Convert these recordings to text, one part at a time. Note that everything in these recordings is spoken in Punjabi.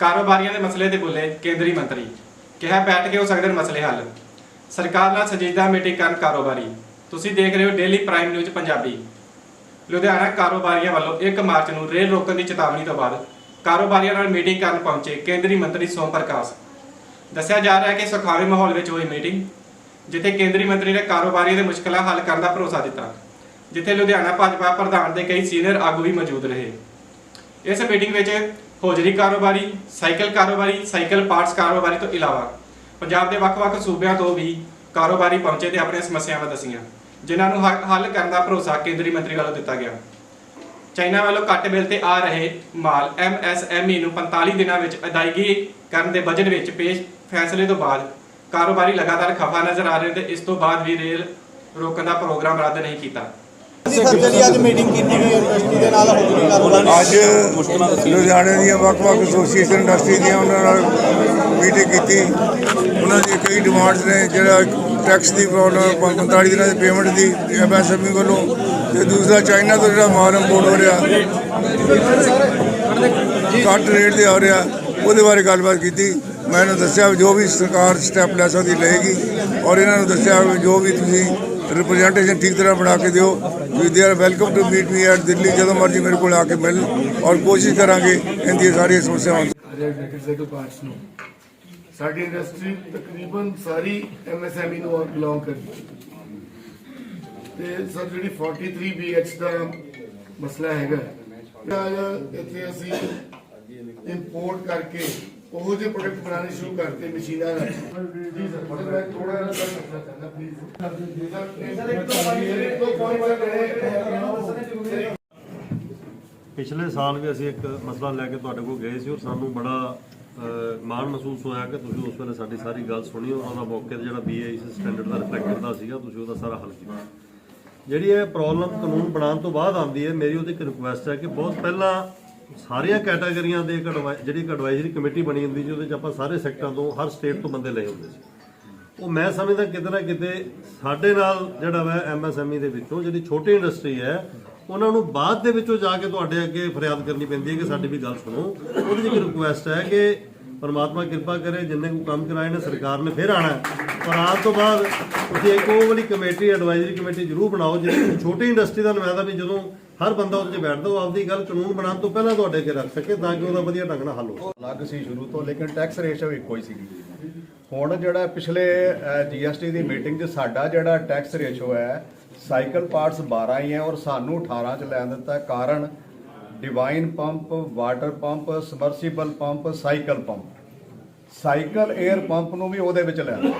ਕਾਰੋਬਾਰੀਆਂ ਦੇ ਮਸਲੇ ਤੇ ਬੋਲੇ ਕੇਂਦਰੀ ਮੰਤਰੀ। ਕਿਹਾ ਬੈਠ ਕੇ ਹੋ ਸਕਦੇ ਨੇ ਮਸਲੇ ਹੱਲ। ਸਰਕਾਰ ਨਾਲ ਸੰਜੀਦਾ ਮੀਟਿੰਗ ਕਰਨ ਕਾਰੋਬਾਰੀ। ਤੁਸੀਂ ਦੇਖ ਰਹੇ ਹੋ daily prime news Punjabi. Ludhiana ਕਾਰੋਬਾਰੀਆਂ ਵੱਲੋਂ 1 ਮਾਰਚ ਨੂੰ ਰੇਲ ਰੋਕਣ ਦੀ ਚੇਤਾਵਨੀ ਤੋਂ ਬਾਅਦ ਕਾਰੋਬਾਰੀਆਂ ਨਾਲ ਮੀਟਿੰਗ ਕਰਨ ਪਹੁੰਚੇ ਕੇਂਦਰੀ ਮੰਤਰੀ ਸੋਮ ਪ੍ਰਕਾਸ਼। ਦੱਸਿਆ ਜਾ ਰਿਹਾ ਹੈ ਕਿ ਸੁਖਾਵੇਂ ਮਾਹੌਲ ਵਿੱਚ ਹੋਈ ਮੀਟਿੰਗ, ਜਿੱਥੇ ਕੇਂਦਰੀ ਮੰਤਰੀ ਨੇ ਕਾਰੋਬਾਰੀਆਂ ਦੇ ਮੁਸ਼ਕਲਾਂ ਹੱਲ ਕਰਨ ਦਾ ਭਰੋਸਾ ਦਿੱਤਾ, ਜਿੱਥੇ ਲੁਧਿਆਣਾ ਭਾਜਪਾ ਪ੍ਰਧਾਨ ਦੇ ਕਈ ਸੀਨੀਅਰ ਆਗੂ ਵੀ ਮੌਜੂਦ ਰਹੇ। ਇਸ ਮੀਟਿੰਗ ਵਿੱਚ ਹੋਜਰੀ ਕਾਰੋਬਾਰੀ, ਸਾਈਕਲ ਕਾਰੋਬਾਰੀ, ਸਾਈਕਲ ਪਾਰਟਸ ਕਾਰੋਬਾਰੀ ਤੋਂ ਇਲਾਵਾ ਪੰਜਾਬ ਦੇ ਵੱਖ-ਵੱਖ ਸੂਬਿਆਂ ਤੋਂ ਵੀ ਕਾਰੋਬਾਰੀ ਪਹੁੰਚੇ ਤੇ ਆਪਣੀਆਂ ਸਮੱਸਿਆਵਾਂ ਦੱਸੀਆਂ, ਜਿਨ੍ਹਾਂ ਨੂੰ ਹ- ਹੱਲ ਕਰਨ ਦਾ ਭਰੋਸਾ ਕੇਂਦਰੀ ਮੰਤਰੀ ਵੱਲੋਂ ਦਿੱਤਾ ਗਿਆ। ਚਾਈਨਾ ਵੱਲੋਂ ਘੱਟ ਬਿੱਲ ਤੇ ਆ ਰਹੇ ਮਾਲ MSME ਨੂੰ 45 ਦਿਨਾਂ ਵਿੱਚ ਅਦਾਇਗੀ ਕਰਨ ਦੇ ਬਜਟ ਵਿੱਚ ਪੇਸ਼ ਫੈਸਲੇ ਤੋਂ ਬਾਅਦ ਕਾਰੋਬਾਰੀ ਲਗਾਤਾਰ ਖਫਾ ਨਜ਼ਰ ਆ ਰਹੇ ਨੇ ਤੇ ਇਸ ਤੋਂ ਬਾਅਦ ਵੀ ਰੇਲ ਰੋਕਣ ਦਾ ਪ੍ਰੋਗਰਾਮ ਰੱਦ ਨਹੀਂ ਕੀਤਾ। ਅਸੀਂ ਖਰਚੇ ਅੱਜ ਮੀਟਿੰਗ ਕੀਤੀ ਗਈ ਯੂਨੀਵਰਸਿਟੀ ਦੇ ਨਾਲ ਹੋਜਰੀ ਕਾਰੋਬਾਰ ਅੱਜ ਲੁਧਿਆਣੇ ਦੀਆਂ ਵੱਖ-ਵੱਖ ਐਸੋਸੀਏਸ਼ਨ ਇੰਡਸਟਰੀ ਦੀਆਂ ਉਹਨਾਂ ਨਾਲ ਮੀਟਿੰਗ ਕੀਤੀ। ਉਹਨਾਂ ਦੀਆਂ ਕਈ ਡਿਮਾਂਡਸ ਨੇ, ਜਿਹੜਾ ਟੈਕਸ ਦੀ ਪ੍ਰੋਬਲਮ 45 ਦਿਨਾਂ ਦੀ ਪੇਮੈਂਟ ਦੀ ਐਮਐਸਐਮਈ ਵੱਲੋਂ ਤੇ ਦੂਸਰਾ ਚਾਈਨਾ ਤੋਂ ਜਿਹੜਾ ਮਾਲ ਇੰਪੋਰਟ ਹੋ ਰਿਹਾ, ਘੱਟ ਰੇਟ ਤੇ ਆ ਰਿਹਾ, ਉਹਦੇ ਬਾਰੇ ਗੱਲਬਾਤ ਕੀਤੀ। ਮੈਂ ਇਹਨੂੰ ਦੱਸਿਆ ਵੀ ਜੋ ਵੀ ਸਰਕਾਰ ਸਟੈਪ ਲੈ ਸਕਦੀ ਲਏਗੀ ਔਰ ਇਹਨਾਂ ਨੂੰ ਦੱਸਿਆ ਵੀ ਜੋ ਵੀ ਤੁਸੀਂ ਰਿਪਰੈਜ਼ੈਂਟੇਸ਼ਨ ਠੀਕ ਤਰ੍ਹਾਂ ਬਣਾ ਕੇ ਦਿਓ ਵੀ they are welcome to meet me at Delhi ਜਦੋਂ ਮਰਜ਼ੀ ਮੇਰੇ ਕੋਲ ਆ ਕੇ ਮਿਲ, ਔਰ ਕੋਸ਼ਿਸ਼ ਕਰਾਂਗੇ ਇਹਦੀਆਂ ਸਾਰੀਆਂ ਸਮੱਸਿਆਵਾਂ ਐਗਜ਼ੀਕਟਿਵ ਪਾਰਟਸ ਨੂੰ। ਸਾਡੀ ਇੰਡਸਟਰੀ ਤਕਰੀਬਨ ਸਾਰੀ ਐਮਐਸਐਮਈ ਨੂੰ ਬਿਲੋਂਗ ਕਰਦੀ ਤੇ ਸਰ, ਜਿਹੜੀ 43 BH ਦਾ ਮਸਲਾ ਹੈਗਾ ਇੱਥੇ ਅਸੀਂ ਇੰਪੋਰਟ ਕਰਕੇ ਉਹੋ ਜਿਹੇ ਪ੍ਰੋਡਕਟ ਬਣਾਉਣੇ ਸ਼ੁਰੂ ਕਰਤੇ ਮਸ਼ੀਨਾਂ ਨਾਲ ਜੀ ਸਰ ਮੈਂ ਥੋੜਾ ਜਿਹਾ ਗੱਲ ਚਾਹੁੰਦਾ ਪਲੀਜ਼ ਸਰ ਇੱਕ ਤੋਂ ਪੰਜ ਇੱਕ ਤੋਂ ਪੁਆਇੰਟ ਪਿਛਲੇ ਸਾਲ ਵੀ ਅਸੀਂ ਇੱਕ ਮਸਲਾ ਲੈ ਕੇ ਤੁਹਾਡੇ ਕੋਲ ਗਏ ਸੀ ਔਰ ਸਾਨੂੰ ਬੜਾ ਮਾਣ ਮਹਿਸੂਸ ਹੋਇਆ ਕਿ ਤੁਸੀਂ ਉਸ ਵੇਲੇ ਸਾਡੀ ਸਾਰੀ ਗੱਲ ਸੁਣੀ ਔਰ ਉਹਦਾ ਮੌਕੇ ਤੇ ਜਿਹੜਾ ਬੀਆਈ ਸਟੈਂਡਰਡ ਦਾ ਰਿਫਲੈਕਟ ਕਰਦਾ ਸੀਗਾ, ਤੁਸੀਂ ਉਹਦਾ ਸਾਰਾ ਹੱਲ ਕੀਤਾ। ਜਿਹੜੀ ਇਹ ਪ੍ਰੋਬਲਮ ਕਾਨੂੰਨ ਬਣਾਉਣ ਤੋਂ ਬਾਅਦ ਆਉਂਦੀ ਹੈ, ਮੇਰੀ ਉਹਦੀ ਇੱਕ ਰਿਕੁਐਸਟ ਹੈ ਕਿ ਬਹੁਤ ਪਹਿਲਾਂ ਸਾਰੀਆਂ ਕੈਟਾਗਰੀਆਂ ਦੇ ਇੱਕ advi- ਜਿਹੜੀ ਇੱਕ ਐਡਵਾਈਜ਼ਰੀ ਕਮੇਟੀ ਬਣੀ ਹੁੰਦੀ ਸੀ ਉਹਦੇ ਚ ਆਪਾਂ ਸਾਰੇ ਸੈਕਟਰਾਂ ਤੋਂ, ਹਰ ਸਟੇਟ ਤੋਂ ਬੰਦੇ ਲਏ ਹੁੰਦੇ ਸੀ। ਉਹ ਮੈਂ ਸਮਝਦਾ ਕਿਤੇ ਨਾ ਕਿਤੇ ਸਾਡੇ ਨਾਲ ਜਿਹੜਾ ਵਾ ਐਮਐਸਐਮਈ ਦੇ ਵਿੱਚੋਂ, ਜਿਹੜੀ ਛੋਟੀ ਇੰਡਸਟਰੀ ਹੈ, ਉਹਨਾਂ ਨੂੰ ਬਾਅਦ ਦੇ ਵਿੱਚੋਂ ਜਾ ਕੇ ਤੁਹਾਡੇ ਅੱਗੇ ਫਰਿਆਦ ਕਰਨੀ ਪੈਂਦੀ ਹੈ ਕਿ ਸਾਡੀ ਵੀ ਗੱਲ ਸੁਣੋ। ਉਹਦੀ ਇੱਕ ਰਿਕੁਐਸਟ ਹੈ ਕਿ ਪਰਮਾਤਮਾ ਕਿਰਪਾ ਕਰੇ, ਜਿੰਨੇ ਕੋ ਕੰਮ ਕਰਾਏ ਨੇ, ਸਰਕਾਰ ਨੇ ਫਿਰ ਆਣਾ ਪਰ ਆਉਣ ਤੋਂ ਬਾਅਦ ਤੁਸੀਂ ਇੱਕ ਉਹ ਵਾਲੀ ਕਮੇਟੀ ਐਡਵਾਈਜ਼ਰੀ ਕਮੇਟੀ ਜ਼ਰੂਰ ਬਣਾਓ, ਜਿਹੜੀ ਛੋਟੀ ਇੰਡਸਟਰੀ ਦਾ ਨੁਮਾਇੰਦਾ ਵੀ ਜਦੋਂ ਹਰ ਬੰਦਾ ਉਹਦੇ 'ਚ ਬੈਠਦਾ, ਉਹ ਆਪਦੀ ਗੱਲ ਕਾਨੂੰਨ ਬਣਾਉਣ ਤੋਂ ਪਹਿਲਾਂ ਤੁਹਾਡੇ ਅੱਗੇ ਰੱਖ ਸਕੇ ਤਾਂ ਕਿ ਉਹਦਾ ਵਧੀਆ ਢੰਗ ਨਾਲ ਹੱਲ ਹੋ ਅਲੱਗ ਸੀ ਸ਼ੁਰੂ ਤੋਂ, ਲੇਕਿਨ ਟੈਕਸ ਰੇਸ਼ੋ ਇੱਕੋ ਹੀ ਸੀਗੀ। ਹੁਣ ਜਿਹੜਾ ਪਿਛਲੇ ਜੀਐਸਟੀ ਦੀ ਮੀਟਿੰਗ 'ਚ ਸਾਡਾ ਜਿਹੜਾ ਟੈਕਸ ਰੇਸ਼ੋ ਹੈ, ਸਾਈਕਲ ਪਾਰਟਸ 12 ਹੀ ਹੈ ਔਰ ਸਾਨੂੰ 18 'ਚ ਲੈਣ ਦਿੱਤਾ ਕਾਰਨ divine pump water pump submersible pump cycle pump cycle air pump ਨੂੰ ਵੀ ਉਹਦੇ ਵਿੱਚ ਲੈਣਾ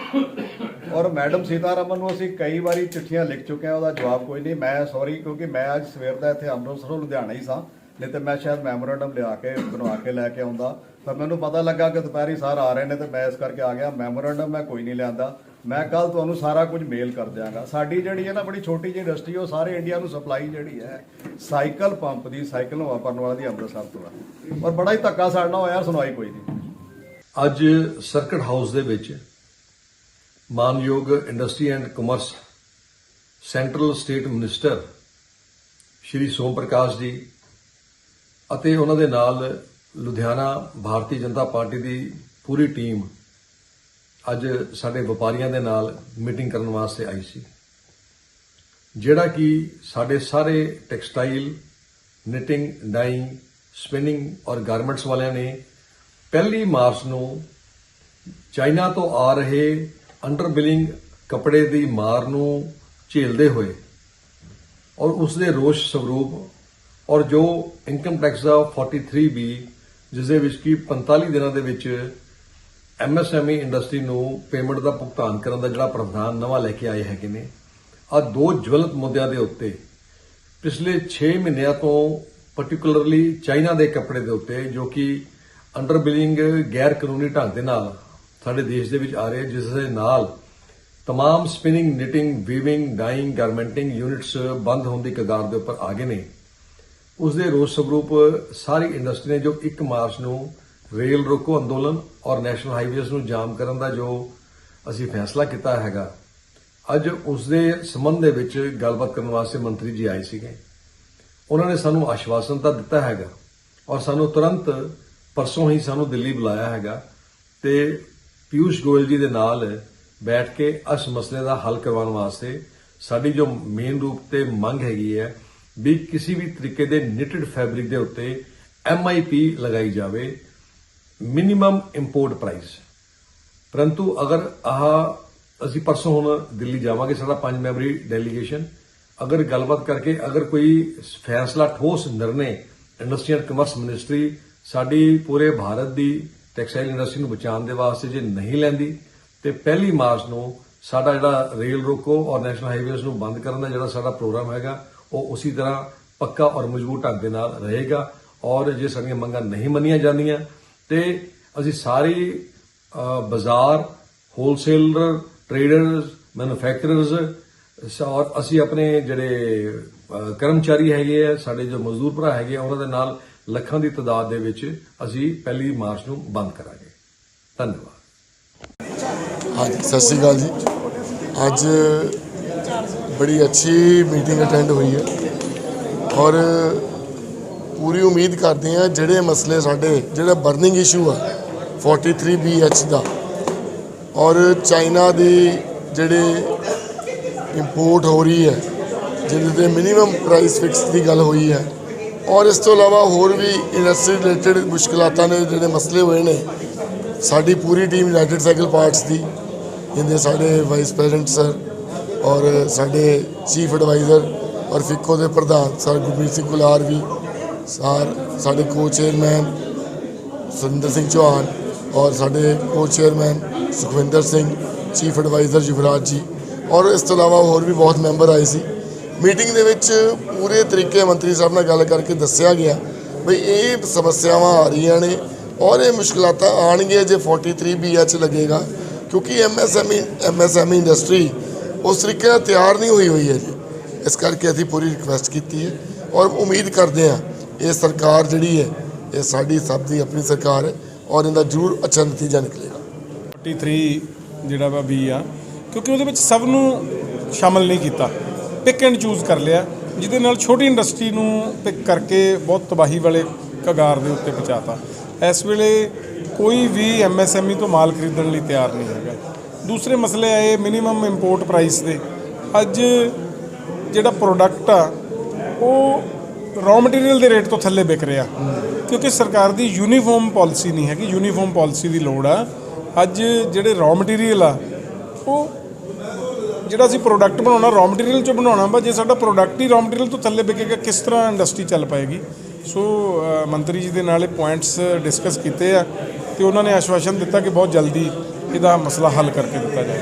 ਔਰ ਮੈਡਮ ਸੀਤਾਰਮਨ ਨੂੰ ਅਸੀਂ ਕਈ ਵਾਰੀ ਚਿੱਠੀਆਂ ਲਿਖ ਚੁੱਕੇ ਹਾਂ, ਉਹਦਾ ਜਵਾਬ ਕੋਈ ਨਹੀਂ। ਮੈਂ ਸੌਰੀ ਕਿਉਂਕਿ ਮੈਂ ਅੱਜ ਸਵੇਰ ਦਾ ਇੱਥੇ ਅੰਮ੍ਰਿਤਸਰੋਂ ਲੁਧਿਆਣਾ ਹੀ ਸਾਂ, ਨਹੀਂ ਤੇ ਮੈਂ ਸ਼ਾਇਦ ਮੈਮੋਰੈਂਡਮ ਲਿਆ ਕੇ, ਬਣਵਾ ਕੇ ਲੈ ਕੇ ਆਉਂਦਾ। ਪਰ ਮੈਨੂੰ ਪਤਾ ਲੱਗਾ ਕਿ ਦੁਪਹਿਰੀ ਸਾਰ ਆ ਰਹੇ ਨੇ ਤੇ ਮੈਂ ਇਸ ਕਰਕੇ ਆ ਗਿਆ। ਮੈਮੋਰੈਂਡਮ ਮੈਂ ਕੋਈ ਨਹੀਂ ਲਿਆਂਦਾ। ਮੈਂ ਕੱਲ ਤੁਹਾਨੂੰ ਸਾਰਾ ਕੁਝ ਮੇਲ ਕਰ ਦਿਆਂਗਾ। ਸਾਡੀ ਜਿਹੜੀ ਹੈ ਨਾ ਬੜੀ ਛੋਟੀ ਜਿਹੀ ਇੰਡਸਟਰੀ ਉਹ ਸਾਰੇ ਇੰਡੀਆ ਨੂੰ ਸਪਲਾਈ ਜਿਹੜੀ ਹੈ, ਸਾਈਕਲ ਪੰਪ ਦੀ, ਸਾਈਕਲ ਨੂੰ ਵਾਪਰਨ ਵਾਲਾ ਦੀ ਅੰਮ੍ਰਿਤਸਰ ਤੋਂ ਹੈ। ਔਰ ਬੜਾ ਹੀ ਧੱਕਾ ਸਾੜਨਾ ਹੋਇਆ, ਸੁਣਵਾਈ ਕੋਈ ਨਹੀਂ। ਅੱਜ ਸਰਕਟ ਹਾਊਸ ਦੇ ਵਿੱਚ ਮਾਨਯੋਗ industry and commerce central state minister Shri Som Parkash ji ਅਤੇ ਉਹਨਾਂ ਦੇ ਨਾਲ ਲੁਧਿਆਣਾ ਭਾਰਤੀ ਜਨਤਾ ਪਾਰਟੀ ਦੀ ਪੂਰੀ ਟੀਮ ਅੱਜ ਸਾਡੇ ਵਪਾਰੀਆਂ ਦੇ ਨਾਲ ਮੀਟਿੰਗ ਕਰਨ ਵਾਸਤੇ ਆਈ ਸੀ। ਜਿਹੜਾ ਕਿ ਸਾਡੇ ਸਾਰੇ ਟੈਕਸਟਾਈਲ ਨਿਟਿੰਗ ਡਾਈਂਗ ਸਪਿਨਿੰਗ ਔਰ ਗਾਰਮੈਂਟਸ ਵਾਲਿਆਂ ਨੇ ਪਹਿਲੀ ਮਾਰਚ ਨੂੰ ਚਾਈਨਾ ਤੋਂ ਆ ਰਹੇ ਅੰਡਰ ਬਿਲਿੰਗ ਕੱਪੜੇ ਦੀ ਮਾਰ ਨੂੰ ਝੇਲਦੇ ਹੋਏ ਔਰ ਉਸ ਦੇ ਰੋਸ਼ ਸਵਰੂਪ ਔਰ ਜੋ ਇਨਕਮ ਟੈਕਸ ਦਾ 43 ਬੀ ਜਿਸ ਦੇ ਵਿੱਚ ਕੀ 45 ਦਿਨਾਂ ਦੇ ਵਿੱਚ M S M E industry ਨੂੰ ਪੇਮੈਂਟ ਦਾ ਭੁਗਤਾਨ ਕਰਨ ਦਾ ਜਿਹੜਾ ਪ੍ਰਾਵਧਾਨ ਨਵਾਂ ਲੈ ਕੇ ਆਏ ਹੈਗੇ ਨੇ, ਆ ਦੋ ਜਵਲਤ ਮੁੱਦਿਆਂ ਦੇ ਉੱਤੇ ਪਿਛਲੇ 6 ਮਹੀਨਿਆਂ ਤੋਂ ਪਾਰਟਿਕੂਲਰਲੀ ਚਾਈਨਾ ਦੇ ਕੱਪੜੇ ਦੇ ਉੱਤੇ ਜੋ ਕਿ ਅੰਡਰ ਬਿਲਿੰਗ ਗੈਰ ਕਾਨੂੰਨੀ ਢੰਗ ਦੇ ਨਾਲ ਸਾਡੇ ਦੇਸ਼ ਦੇ ਵਿੱਚ ਆ ਰਹੇ ਜਿਸ ਦੇ ਨਾਲ तमाम spinning knitting weaving dyeing garmenting units ਬੰਦ ਹੋਣ ਦੀ ਕਗਾਰ ਦੇ ਉੱਪਰ ਆ ਗਏ ਨੇ ਉਸ ਦੇ ਰੋਸ ਸਵਰੂਪ ਸਾਰੀ ਇੰਡਸਟਰੀ ਨੇ ਜੋ 1 ਮਾਰਚ ਨੂੰ ਰੇਲ ਰੋਕੋ ਅੰਦੋਲਨ ਔਰ ਨੈਸ਼ਨਲ ਹਾਈਵੇਜ਼ ਨੂੰ ਜਾਮ ਕਰਨ ਦਾ ਜੋ ਅਸੀਂ ਫੈਸਲਾ ਕੀਤਾ ਹੈਗਾ ਅੱਜ ਉਸ ਦੇ ਸੰਬੰਧ ਦੇ ਵਿੱਚ ਗੱਲਬਾਤ ਕਰਨ ਵਾਸਤੇ ਮੰਤਰੀ ਜੀ ਆਏ ਸੀਗੇ ਉਹਨਾਂ ਨੇ ਸਾਨੂੰ ਆਸ਼ਵਾਸਨ ਤਾਂ ਦਿੱਤਾ ਹੈਗਾ ਔਰ ਸਾਨੂੰ ਤੁਰੰਤ ਪਰਸੋਂ ਹੀ ਸਾਨੂੰ ਦਿੱਲੀ ਬੁਲਾਇਆ ਹੈਗਾ ਤੇ ਪਿਊਸ਼ ਗੋਇਲ ਜੀ ਦੇ ਨਾਲ ਬੈਠ ਕੇ ਇਸ ਮਸਲੇ ਦਾ ਹੱਲ ਕਰਵਾਉਣ ਵਾਸਤੇ ਸਾਡੀ ਜੋ ਮੇਨ ਰੂਪ ਤੇ ਮੰਗ ਹੈਗੀ ਹੈ ਵੀ ਕਿਸੇ ਵੀ ਤਰੀਕੇ ਦੇ ਨਿਟਡ ਫੈਬਰਿਕ ਦੇ ਉੱਤੇ ਐਮਆਈਪੀ ਲਗਾਈ ਜਾਵੇ ਮਿਨੀਮਮ ਇੰਪੋਰਟ ਪ੍ਰਾਈਸ ਪਰੰਤੂ ਅਗਰ ਆਹ ਅਸੀਂ ਪਰਸੋਂ ਹੁਣ ਦਿੱਲੀ ਜਾਵਾਂਗੇ, ਸਾਡਾ ਪੰਜ ਮੈਂਬਰੀ ਡੈਲੀਗੇਸ਼ਨ ਅਗਰ ਗੱਲਬਾਤ ਕਰਕੇ ਅਗਰ ਕੋਈ ਫੈਸਲਾ ਠੋਸ ਨਿਰਣੇ ਇੰਡਸਟਰੀ ਐਂਡ ਕਮਰਸ ਮਿਨਿਸਟਰੀ ਸਾਡੀ ਪੂਰੇ ਭਾਰਤ ਦੀ ਟੈਕਸਟਾਈਲ ਇੰਡਸਟਰੀ ਨੂੰ ਬਚਾਉਣ ਦੇ ਵਾਸਤੇ ਜੇ ਨਹੀਂ ਲੈਂਦੀ, ਤੇ ਪਹਿਲੀ ਮਾਰਚ ਨੂੰ ਸਾਡਾ ਜਿਹੜਾ ਰੇਲ ਰੋਕੋ ਔਰ ਨੈਸ਼ਨਲ ਹਾਈਵੇਜ਼ ਨੂੰ ਬੰਦ ਕਰਨ ਦਾ ਜਿਹੜਾ ਸਾਡਾ ਪ੍ਰੋਗਰਾਮ ਹੈਗਾ, ਉਹ ਉਸੇ ਤਰ੍ਹਾਂ ਪੱਕਾ ਔਰ ਮਜ਼ਬੂਤ ਢੰਗ ਦੇ ਨਾਲ ਰਹੇਗਾ ਔਰ ਜੇ ਸਾਡੀਆਂ ਮੰਗਾਂ ਨਹੀਂ ਮੰਨੀਆਂ ਜਾਂਦੀਆਂ, ਤੇ ਅਸੀਂ ਸਾਰੀ ਬਾਜ਼ਾਰ ਹੋਲਸੇਲਰ ਟ੍ਰੇਡਰਸ ਮੈਨੂਫੈਕਚਰਰਸ ਔਰ ਅਸੀਂ ਆਪਣੇ ਜਿਹੜੇ ਕਰਮਚਾਰੀ ਹੈਗੇ ਆ, ਸਾਡੇ ਜੋ ਮਜ਼ਦੂਰ ਭਰਾ ਹੈਗੇ ਆ, ਉਹਨਾਂ ਦੇ ਨਾਲ ਲੱਖਾਂ ਦੀ ਤਾਦਾਦ ਦੇ ਵਿੱਚ ਅਸੀਂ ਪਹਿਲੀ ਮਾਰਚ ਨੂੰ ਬੰਦ ਕਰਾਂਗੇ। ਧੰਨਵਾਦ। ਹਾਂਜੀ, ਸਤਿ ਸ਼੍ਰੀ ਅਕਾਲ ਜੀ। ਅੱਜ ਬੜੀ ਅੱਛੀ ਮੀਟਿੰਗ ਅਟੈਂਡ ਹੋਈ ਹੈ ਔਰ ਪੂਰੀ ਉਮੀਦ ਕਰਦੇ ਹਾਂ ਜਿਹੜੇ ਮਸਲੇ ਸਾਡੇ, ਜਿਹੜਾ ਬਰਨਿੰਗ ਇਸ਼ੂ ਆ 43BH ਦਾ ਔਰ ਚਾਈਨਾ ਦੀ ਜਿਹੜੇ ਇੰਪੋਰਟ ਹੋ ਰਹੀ ਹੈ, ਜਿਹਦੇ ਤੇ ਮਿਨੀਮਮ ਪ੍ਰਾਈਸ ਫਿਕਸ ਦੀ ਗੱਲ ਹੋਈ ਹੈ ਔਰ ਇਸ ਤੋਂ ਇਲਾਵਾ ਹੋਰ ਵੀ ਇੰਡਸਟਰੀ ਰਿਲੇਟਡ ਮੁਸ਼ਕਲਾਤਾਂ ਨੇ ਜਿਹੜੇ ਮਸਲੇ ਹੋਏ ਨੇ, ਸਾਡੀ ਪੂਰੀ ਟੀਮ ਯੂਨਾਈਟਿਡ ਸਾਈਕਲ ਪਾਰਟਸ ਦੀ ਜਿਹਦੇ ਸਾਡੇ ਵਾਈਸ ਪ੍ਰੈਜ਼ੀਡੈਂਟ ਸਰ ਔਰ ਸਾਡੇ ਚੀਫ ਐਡਵਾਈਜ਼ਰ ਔਰ ਫਿੱਕੋ ਦੇ ਪ੍ਰਧਾਨ ਸਰ ਗੁਰਮੀਤ ਸਿੰਘ ਗੁਲਾਰ ਵੀ, ਸਰ ਸਾਡੇ ਕੋ ਚੇਅਰਮੈਨ ਸੁਰਿੰਦਰ ਸਿੰਘ ਚੌਹਾਨ ਔਰ ਸਾਡੇ co chairman Sukhwinder Singh chief adviser Yuvraj ji ਔਰ ਇਸ ਤੋਂ ਇਲਾਵਾ ਹੋਰ ਵੀ ਬਹੁਤ ਮੈਂਬਰ ਆਏ ਸੀ। ਮੀਟਿੰਗ ਦੇ ਵਿੱਚ ਪੂਰੇ ਤਰੀਕੇ ਮੰਤਰੀ ਸਾਹਿਬ ਨਾਲ ਗੱਲ ਕਰਕੇ ਦੱਸਿਆ ਗਿਆ ਵੀ ਇਹ ਸਮੱਸਿਆਵਾਂ ਆ ਰਹੀਆਂ ਨੇ ਔਰ ਇਹ ਮੁਸ਼ਕਲਾਤਾਂ ਆਣਗੀਆਂ ਜੇ 43 BH ਲੱਗੇਗਾ, ਕਿਉਂਕਿ ਐਮਐਸਐਮਈ ਐਮਐਸਐਮਈ ਇੰਡਸਟਰੀ ਉਸ ਤਰੀਕੇ ਨਾਲ ਤਿਆਰ ਨਹੀਂ ਹੋਈ ਹੋਈ ਹੈ ਜੀ। ਇਸ ਕਰਕੇ ਅਸੀਂ ਪੂਰੀ ਰਿਕੁਐਸਟ ਕੀਤੀ ਹੈ ਔਰ ਉਮੀਦ ਕਰਦੇ ਹਾਂ ਇਹ ਸਰਕਾਰ ਜਿਹੜੀ ਹੈ, ਇਹ ਸਾਡੀ ਸਭ ਦੀ ਆਪਣੀ ਸਰਕਾਰ ਹੈ ਔਰ ਇਹਦਾ ਜ਼ਰੂਰ ਅੱਛਾ ਨਤੀਜਾ ਨਿਕਲੇਗਾ। 43 ਜਿਹੜਾ ਵਾ ਬੀ ਆ, ਕਿਉਂਕਿ ਉਹਦੇ ਵਿੱਚ ਸਭ ਨੂੰ ਸ਼ਾਮਲ ਨਹੀਂ ਕੀਤਾ। ਪਿਕ ਐਂਡ ਚੂਜ਼ ਕਰ ਲਿਆ, ਜਿਹਦੇ ਨਾਲ ਛੋਟੀ ਇੰਡਸਟਰੀ ਨੂੰ ਪਿਕ ਕਰਕੇ ਬਹੁਤ ਤਬਾਹੀ ਵਾਲੇ ਕਗਾਰ ਦੇ ਉੱਤੇ ਪਹੁੰਚਾਤਾ। ਇਸ ਵੇਲੇ ਕੋਈ ਵੀ ਐਮਐਸਐਮਈ ਤੋਂ ਮਾਲ ਖਰੀਦਣ ਲਈ ਤਿਆਰ ਨਹੀਂ ਹੈਗਾ। ਦੂਸਰੇ ਮਸਲੇ ਆਏ ਮਿਨੀਮਮ ਇੰਪੋਰਟ ਪ੍ਰਾਈਸ ਦੇ। ਅੱਜ ਜਿਹੜਾ ਪ੍ਰੋਡਕਟ ਆ, ਉਹ ਰॉ ਮਟੀਰੀਅਲ ਦੇ ਰੇਟ ਤੋਂ ਥੱਲੇ ਵਿਕ ਰਿਹਾ। ਕਿਉਂਕਿ ਸਰਕਾਰ ਦੀ ਯੂਨੀਫਾਰਮ ਪਾਲਿਸੀ ਨਹੀਂ ਹੈਗੀ ਯੂਨੀਫਾਰਮ ਪਾਲਿਸੀ ਦੀ ਲੋੜ ਆ। ਅੱਜ ਜਿਹੜੇ ਰॉ ਮਟੀਰੀਅਲ ਆ, ਉਹ ਜਿਹੜਾ ਅਸੀਂ ਪ੍ਰੋਡਕਟ ਬਣਾਉਣਾ ਰॉ ਮਟੀਰੀਅਲ ਚੋਂ ਬਣਾਉਣਾ ਵਾ ਜੇ ਸਾਡਾ ਪ੍ਰੋਡਕਟ ਹੀ ਰॉ ਮਟੀਰੀਅਲ ਤੋਂ ਥੱਲੇ ਵਿਕੇਗਾ, ਕਿਸ ਤਰ੍ਹਾਂ ਇੰਡਸਟਰੀ ਚੱਲ ਪਾਏਗੀ? ਸੋ ਮੰਤਰੀ ਜੀ ਦੇ ਨਾਲ ਇਹ ਪੁਆਇੰਟਸ ਡਿਸਕਸ ਕੀਤੇ ਆ ਤੇ ਉਹਨਾਂ ਨੇ ਆਸ਼ਵਾਸਨ ਦਿੱਤਾ ਕਿ ਬਹੁਤ ਜਲਦੀ ਇਹਦਾ ਮਸਲਾ ਹੱਲ ਕਰਕੇ ਦਿੱਤਾ ਜਾਏਗਾ।